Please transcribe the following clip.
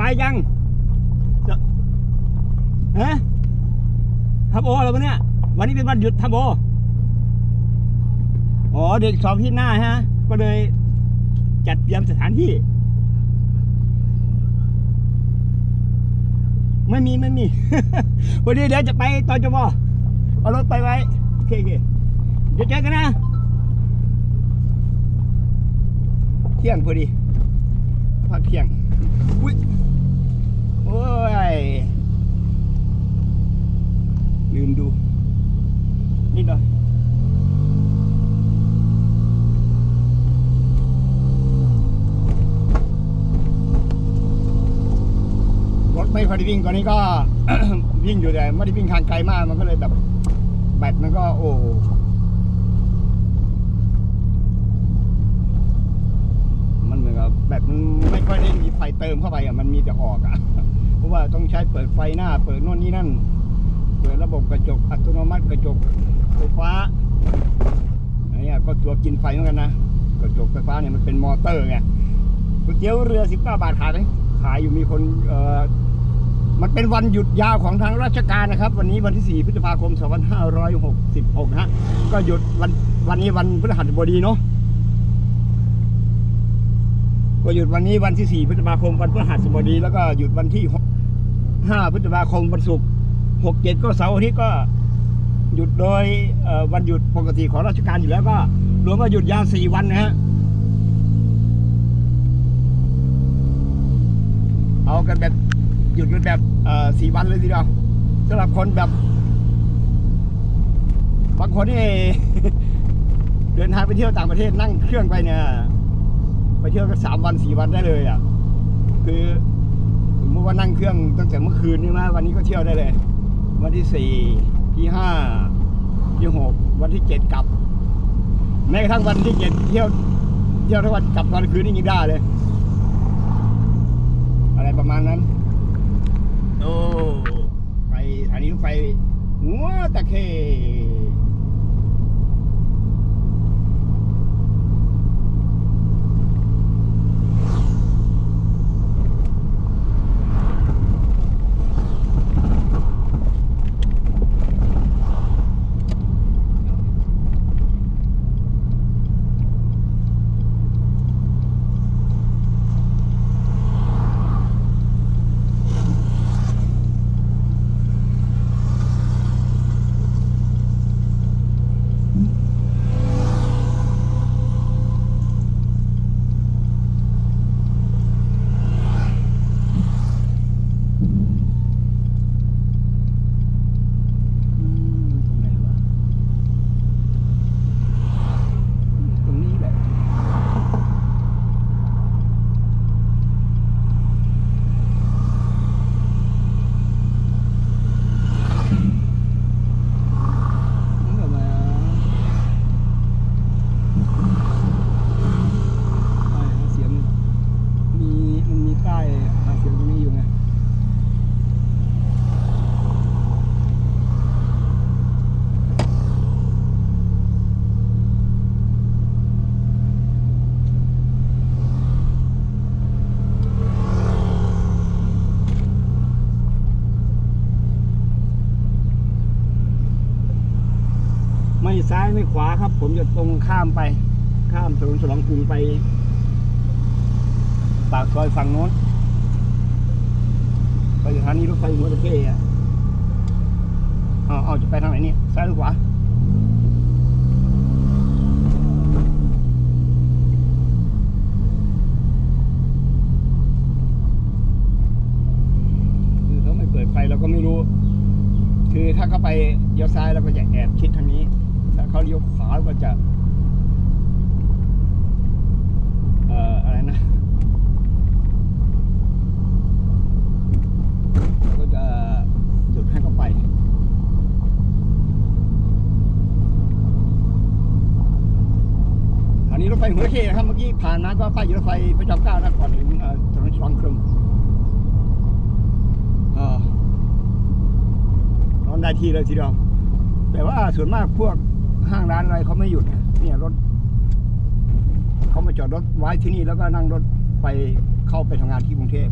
บายยังจะฮะทำโออะไรวะเนี่ย วันนี้เป็นวันหยุดทำโออ๋อเด็กสอบที่หน้าฮะ ก็เลยจัดเตรียมสถานที่ ไม่มีไม่มี วันนี้เดี๋ยวจะไปตอนจบเอารถไปไว้ โอเคโอเคเดี๋ยวเจอกันนะ เที่ยงพอดีพักเที่ยง ไม่ค่อยได้วิ่งตอนนี้ก็ วิ่งอยู่แต่ไม่ได้วิ่งทางไกลมากมันก็เลยแบบแบตมันก็โอ้มันเหมือนกับแบตมันไม่ค่อยได้มีไฟเติมเข้าไปอะมันมีแต่ออกอะ เพราะว่าต้องใช้เปิดไฟหน้า เปิดโน่นนี่นั่น เปิดระบบกระจกอัตโนมัติกระจกไฟฟ้าอันนี้ก็ตัวกินไฟเหมือนกันนะกระจกไฟฟ้าเนี่ยมันเป็นมอเตอร์ไงก๋วยเตี๋ยวเรือ19บาทขายไหมขายอยู่มีคนเอ่อ มันเป็นวันหยุดยาวของทางราชการนะครับ วันนี้วันที่ 4 พฤษภาคม 2566นะฮะก็หยุดวันวันนี้วันพฤหัสบดีเนาะก็หยุดวันนี้วันที่ 4 พฤษภาคมวันพฤหัสบดี แล้วก็หยุดวันที่ 5 พฤษภาคมวันศุกร์6 7 ก็เสาร์อาทิตย์ก็หยุดโดยวันหยุดปกติของราชการอยู่แล้วก็รวมว่าหยุดยาว 4 วันนะฮะเอากันแบบ หยุดกันแบบสี่วันเลยทีเดียวสำหรับคนแบบบางคนนี่เดินทางไปเที่ยวต่างประเทศนั่งเครื่องไปเนี่ยไปเที่ยวกันสามวันสี่วันได้เลยอะ คือสมมติว่านั่งเครื่องตั้งแต่เมื่อคืนนี่มาวันนี้ก็เที่ยวได้เลย วันที่สี่ที่ห้าที่หกวันที่เจ็ดกลับ แม้กระทั่งวันที่เจ็ดเที่ยวเที่ยวทั้งวันกลับตอนคืนนี่ยังได้เลย อะไรประมาณนั้น โอ้ ไปอันนี้รถ ไฟหัวตะเค อืมตรงไหนวะตรงนี้แหละ นี่ก็มาป้ายหาเสียงมีมันมีป้ายหาเสียงตรงนี้อยู่ไง ไม่ขวาครับ ผมจะตรงข้ามไป ข้ามถนนฉลองกรุงไป ปากซอยฝั่งโน้น ไปสถานีรถไฟหัวตะเข้อะเอาเอาจะไปทางไหนเนี่ยซ้ายหรือขวาคือเขาไม่เปิดไฟเราก็ไม่รู้ คือถ้าเขาไปเลี้ยวซ้ายเราก็จะแอบชิดทางนี้ เขาเลี้ยวขวาก็จะเอ่ออะไรนะเราก็จะหยุดให้เขาไปอันนี้รถไฟหัวเขนะครับเมื่อกี้ผ่านมาก็ป้ายรถไฟพระจอมเก้านะก่อนถึงถนนฉลองกรุงเอ่อนอนได้ทีเลยทีเดียวแต่ว่าส่วนมากพวก ห้างร้านอะไรเขาไม่หยุดเนี่ยรถเขามาจอดรถไว้ที่นี่แล้วก็นั่งรถไปเข้าไปทำงานที่กรุงเทพ